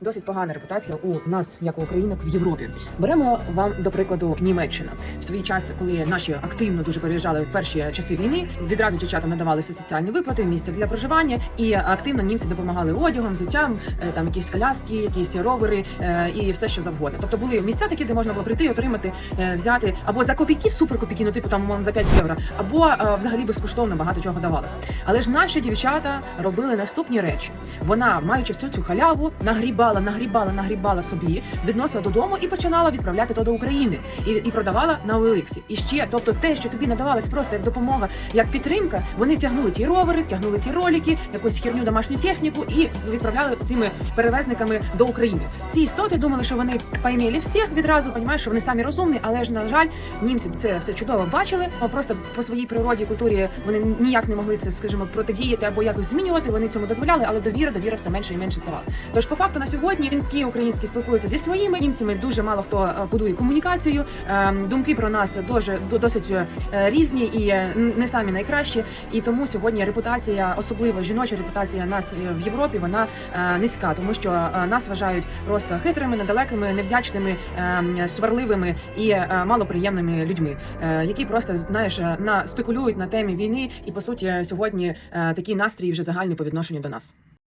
Досить погана репутація у нас, як у українок в Європі. Беремо вам до прикладу Німеччина. В свій час, коли наші активно дуже переїжджали в перші часи війни, відразу дівчатам надавалися соціальні виплати, місця для проживання, і активно німці допомагали одягом, взуттям, е, там якісь коляски, якісь ровери е, і все, що завгодно. Тобто були місця такі, де можна було прийти, отримати, е, взяти або за копійки, супер ну типу там за 5 євро, або взагалі безкоштовно багато чого давалося. Але ж наші дівчата робили наступні речі. Вона, маючи всю цю халяву, нагрібала, нагрібала, нагрібала собі, відносила додому і починала відправляти то до України і, і продавала на Олексі. І ще, тобто, те, що тобі надавалось просто як допомога, як підтримка, вони тягнули ті ровери, тягнули ті ролики, якусь херню домашню техніку і відправляли цими перевезниками до України. Ці істоти думали, що вони поймели всіх відразу, понімаєш, що вони самі розумні, але ж на жаль, німці це все чудово бачили. а Просто по своїй природі культурі вони ніяк не могли це, скажімо, протидіяти або якось змінювати. Вони цьому дозволяли, але довіра, довіра все менше і менше ставала. Тож, по факту, на сьогодні жінки українські спілкуються зі своїми німцями. Дуже мало хто е, будує комунікацію. Ем, Думки про нас дуже до- досить е, різні і е, не самі найкращі. І тому сьогодні репутація, особливо жіноча репутація нас в Європі, вона низька, тому що нас вважають просто хитрими, недалекими, невдячними, ем, сварливими і малоприємними людьми, які просто знаєш на спекулюють на темі війни, і по суті сьогодні такий настрій вже загальний по відношенню до нас.